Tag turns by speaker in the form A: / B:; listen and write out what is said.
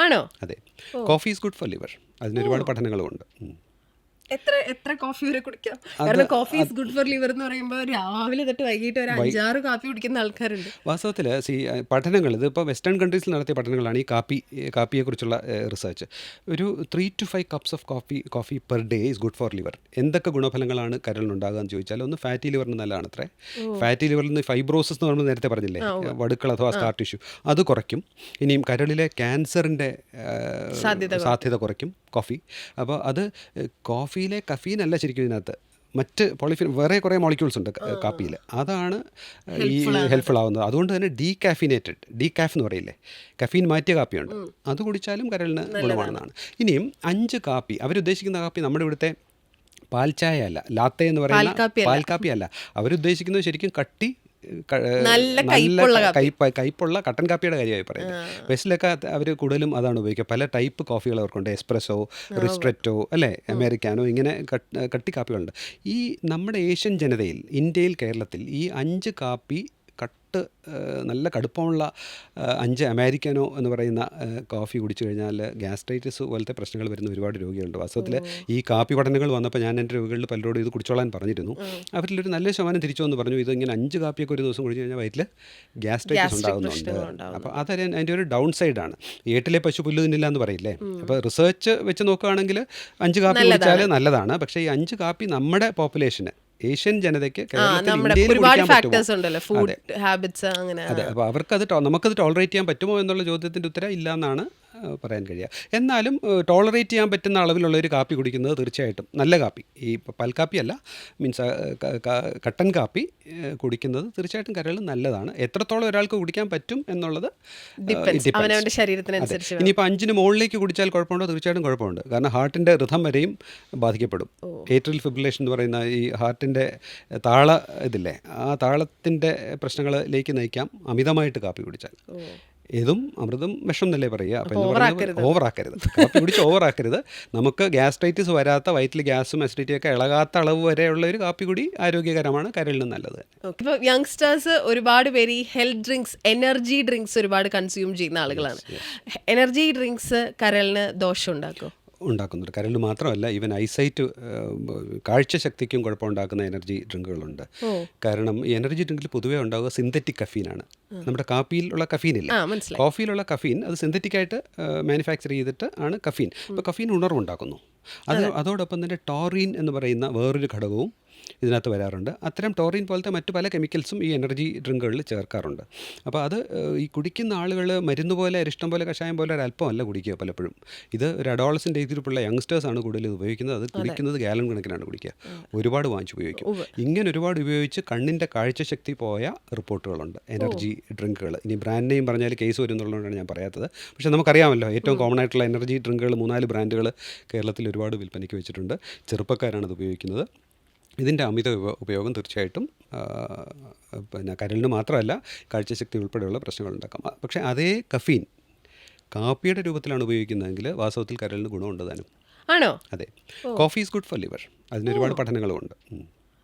A: ആണോ?
B: അതെ. Coffee is good for liver അതിന് ഒരുപാട് പഠനങ്ങളുമുണ്ട്.
A: എത്ര എത്ര കോഫി വരെ കുടിക്കാം? കാരണം coffee is good for liver എന്ന് പറയുമ്പോൾ രാവിലെ തൊട്ട് വൈകിട്ട് ഒരു അഞ്ചാറ് കാപ്പി കുടിക്കുന്ന ആൾക്കാരുണ്ട്.
B: വാസ്തവത്തിൽ സി പഠനങ്ങൾ ഇതിപ്പോൾ വെസ്റ്റേൺ കൺട്രീസിൽ നടത്തിയ പഠനങ്ങളാണ് ഈ കാപ്പി കാപ്പിയെക്കുറിച്ചുള്ള റിസർച്ച് ഒരു three two five cups of coffee coffee per day is good for liver എന്തൊക്കെ ഗുണഫലങ്ങളാണ് കരളിനുണ്ടാകുക എന്ന് ചോദിച്ചാൽ ഒന്ന് ഫാറ്റി ലിവറിന് നല്ലതാണ് അത്രേ ഫാറ്റി ലിവറിൽ നിന്ന് ഫൈബ്രോസിസ് എന്ന് പറയുമ്പോൾ നേരത്തെ പറഞ്ഞില്ലേ? വടുക്കൾ അഥവാ സ്കാർ ടിഷ്യൂ അത് കുറയ്ക്കും. ഇനിയും കരളിലെ ക്യാൻസറിന്റെ
A: സാധ്യത
B: സാധ്യത കുറയ്ക്കും. കോഫി. അപ്പോൾ അത് കോഫിയിലെ കഫീൻ അല്ല ശരിക്കും ഇതിനകത്ത്. മറ്റ് പോളിഫിൻ വേറെ കുറേ മോളിക്യൂൾസ് ഉണ്ട് കാപ്പിയിൽ. അതാണ് ഈ ഹെൽപ്ഫുൾ ആവുന്നത്. അതുകൊണ്ട് തന്നെ ഡീ കാഫിനേറ്റഡ് ഡീ കാഫ് എന്ന് പറയില്ലേ? കഫീൻ മാറ്റിയ കാപ്പിയുണ്ട്. അത് കുടിച്ചാലും കരളിന് ഗുണമാണെന്നാണ്. ഇനിയും അഞ്ച് കാപ്പി. അവരുദ്ദേശിക്കുന്ന കാപ്പി നമ്മുടെ ഇവിടുത്തെ പാൽച്ചായ അല്ല. ലാത്തേ എന്ന് പറയുന്ന
A: പാൽ
B: കാപ്പി അല്ല അവരുദ്ദേശിക്കുന്നത് ശരിക്കും കട്ടി
A: നല്ല കയ്പുള്ള
B: ക- കയ്പ് കയ്പുള്ള കട്ടൻ കാപ്പിയുടെ കാര്യമായി പറയുന്നത്. വെസ്റ്റിലൊക്കെ അവർ കൂടുതലും അതാണ് ഉപയോഗിക്കുക. പല ടൈപ്പ് കോഫികൾ അവർക്കുണ്ട്. എസ്പ്രസോ റിസ്ട്രെറ്റോ അല്ലേ? അമേരിക്കാനോ ഇങ്ങനെ കട്ടി കാപ്പികളുണ്ട് ഈ നമ്മുടെ ഏഷ്യൻ ജനതയിൽ ഇന്ത്യയിൽ കേരളത്തിൽ ഈ അഞ്ച് കാപ്പി കട്ട് ഏഹ്, നല്ല കടുപ്പമുള്ള അഞ്ച് അമേരിക്കനോ എന്ന് പറയുന്ന കോഫി കുടിച്ചു കഴിഞ്ഞാൽ ഗ്യാസ്ട്രൈറ്റിസ് പോലത്തെ പ്രശ്നങ്ങൾ വരുന്ന ഒരുപാട് രോഗികളുണ്ട്. വാസ്തവത്തിൽ ഈ കാപ്പി പഠനങ്ങൾ വന്നപ്പോൾ ഞാൻ എന്റെ രോഗികളിൽ പലരോടും ഇത് കുടിച്ചോളാൻ പറഞ്ഞിരുന്നു. അവരിലൊരു നല്ല ശതമാനം തിരിച്ചു എന്ന് പറഞ്ഞു ഇത് ഇങ്ങനെ അഞ്ച് കാപ്പിയൊക്കെ ഒരു ദിവസം കുടിച്ചു കഴിഞ്ഞാൽ വയറ്റിൽ ഗ്യാസ്ട്രൈറ്റിസ് ഉണ്ടാകുന്നുണ്ട്. അപ്പോൾ അത് അതിന്റെ ഒരു ഡൗൺ സൈഡാണ് ഏട്ടിലെ പശു പുല്ല് തിന്നില്ല എന്ന് പറയില്ലേ? അപ്പോൾ റിസർച്ച് വെച്ച് നോക്കുകയാണെങ്കിൽ അഞ്ച് കാപ്പി കുടിച്ചാൽ നല്ലതാണ്. പക്ഷേ ഈ അഞ്ച് കാപ്പി നമ്മുടെ പോപ്പുലേഷന് ഏഷ്യൻ ജനതയ്ക്ക്
A: ഒരുപാട് ഫാക്ടേഴ്സ് ഉണ്ടല്ലോ. ഫുഡ് ഹാബിറ്റ്സ് അങ്ങനെ.
B: അതെ. അപ്പോൾ അവർക്കത് നമുക്കത് ടോളറേറ്റ് ചെയ്യാൻ പറ്റുമോ എന്നുള്ള ചോദ്യത്തിന്റെ ഉത്തരം ഇല്ല എന്നാണ് പറയാൻ കഴിയുക എന്നാലും ടോളറേറ്റ് ചെയ്യാൻ പറ്റുന്ന അളവിലുള്ള ഒരു കാപ്പി കുടിക്കുന്നത് തീർച്ചയായിട്ടും നല്ല കാപ്പി. ഈ പാൽ കാപ്പിയല്ല അല്ല മീൻസ് കട്ടൻ കാപ്പി കുടിക്കുന്നത് തീർച്ചയായിട്ടും കരൾ നല്ലതാണ്. എത്രത്തോളം ഒരാൾക്ക് കുടിക്കാൻ പറ്റും എന്നുള്ളത്
A: ശരീരത്തിനനുസരിച്ച്.
B: ഇനിയിപ്പോൾ അഞ്ചിന് മുകളിലേക്ക് കുടിച്ചാൽ കുഴപ്പമുണ്ടോ? തീർച്ചയായിട്ടും കുഴപ്പമുണ്ട്. കാരണം ഹാർട്ടിന്റെ ഋതം വരെയും ബാധിക്കപ്പെടും. ഏട്രൽ ഫിബുലേഷൻ എന്ന് പറയുന്ന ഈ ഹാർട്ടിന്റെ താള ഇതില്ലേ? ആ താളത്തിന്റെ പ്രശ്നങ്ങളിലേക്ക് നയിക്കാം അമിതമായിട്ട് കാപ്പി കുടിച്ചാൽ. ഏതും അമൃതും വിഷം എന്നല്ലേ പറയുക ഓവറാക്കരുത്. കാപ്പി കുടിച്ച് ഓവറാക്കരുത്. നമുക്ക് ഗ്യാസ്ട്രൈറ്റിസ് വരാത്ത വയറ്റിൽ ഗ്യാസും അസിഡിറ്റി ഒക്കെ ഇളകാത്ത അളവ് വരെയുള്ള ഒരു കാപ്പി കൂടി ആരോഗ്യകരമാണ് കരളിന് നല്ലത്
A: ഇപ്പോൾ യങ്സ്റ്റേഴ്സ് ഒരുപാട് പേര് ഈ ഹെൽത്ത് ഡ്രിങ്ക്സ് എനർജി ഡ്രിങ്ക്സ് ഒരുപാട് കൺസ്യൂം ചെയ്യുന്ന ആളുകളാണ്. എനർജി ഡ്രിങ്ക്സ് കരളിന് ദോഷം ഉണ്ടാക്കും
B: ഉണ്ടാക്കുന്നുണ്ട്. കരളിൽ മാത്രമല്ല ഈവൻ ഐസൈറ്റ് കാഴ്ചശക്തിക്കും കുഴപ്പമുണ്ടാക്കുന്ന എനർജി ഡ്രിങ്കുകളുണ്ട്. കാരണം ഈ എനർജി ഡ്രിങ്കിൽ പൊതുവേ ഉണ്ടാവുക സിന്തറ്റിക് കഫീനാണ് നമ്മുടെ കാപ്പിയിലുള്ള
A: കഫീൻ ഇല്ല?
B: കോഫിയിലുള്ള കഫീൻ അത് സിന്തറ്റിക് ആയിട്ട് മാനുഫാക്ചർ ചെയ്തിട്ട് ആണ് കഫീൻ അപ്പോൾ കഫീൻ ഉണർവുണ്ടാക്കുന്നു. അത് അതോടൊപ്പം തന്നെ ടോറീൻ എന്ന് പറയുന്ന വേറൊരു ഘടകവും ഇതിനകത്ത് വരാറുണ്ട്. അത്തരം ടോറിൻ പോലത്തെ മറ്റു പല കെമിക്കൽസും ഈ എനർജി ഡ്രിങ്കുകളിൽ ചേർക്കാറുണ്ട്. അപ്പോൾ അത് ഈ കുടിക്കുന്ന ആളുകൾ മരുന്ന് പോലെ അരിഷ്ടം പോലെ കഷായം പോലെ ഒരു അല്പമല്ല കുടിക്കുക പലപ്പോഴും. ഇത് ഒരു അഡോളസിന്റെ രീതിയിലുള്ള യങ്സ്റ്റേഴ്സാണ് കൂടുതൽ ഉപയോഗിക്കുന്നത്. അത് കുടിക്കുന്നത് ഗാലൻ കണക്കിനാണ് കുടിക്കുക. ഒരുപാട് വാങ്ങിച്ച് ഉപയോഗിക്കും. ഇങ്ങനെ ഒരുപാട് ഉപയോഗിച്ച് കണ്ണിന്റെ കാഴ്ചശക്തി പോയ റിപ്പോർട്ടുകളുണ്ട്. എനർജി ഡ്രിങ്കുകൾ ഇനി ബ്രാൻഡ് നെയിം പറഞ്ഞാൽ കേസ് വരും എന്നുള്ളതുകൊണ്ടാണ് ഞാൻ പറയാത്തത്. പക്ഷേ നമുക്കറിയാമല്ലോ ഏറ്റവും കോമൺ ആയിട്ടുള്ള എനർജി ഡ്രിങ്കുകൾ മൂന്നാൽ ബ്രാൻഡുകൾ കേരളത്തിൽ ഒരുപാട് വിൽപ്പനയ്ക്ക് വെച്ചിട്ടുണ്ട്. ചെറുപ്പക്കാരാണ് അത് ഉപയോഗിക്കുന്നത്. ഇതിന്റെ അമിത ഉപയോഗം തീർച്ചയായിട്ടും പിന്നെ കരലിന് മാത്രമല്ല കാഴ്ചശക്തി ഉൾപ്പെടെയുള്ള പ്രശ്നങ്ങൾ ഉണ്ടാക്കാം പക്ഷേ അതേ കഫീൻ കാപ്പിയുടെ രൂപത്തിലാണ് ഉപയോഗിക്കുന്നതെങ്കിൽ വാസ്തവത്തിൽ കരലിന് ഗുണമുണ്ട് താനും.
A: ആണോ?
B: അതെ. Coffee is good for liver അതിന് ഒരുപാട് പഠനങ്ങളുമുണ്ട്.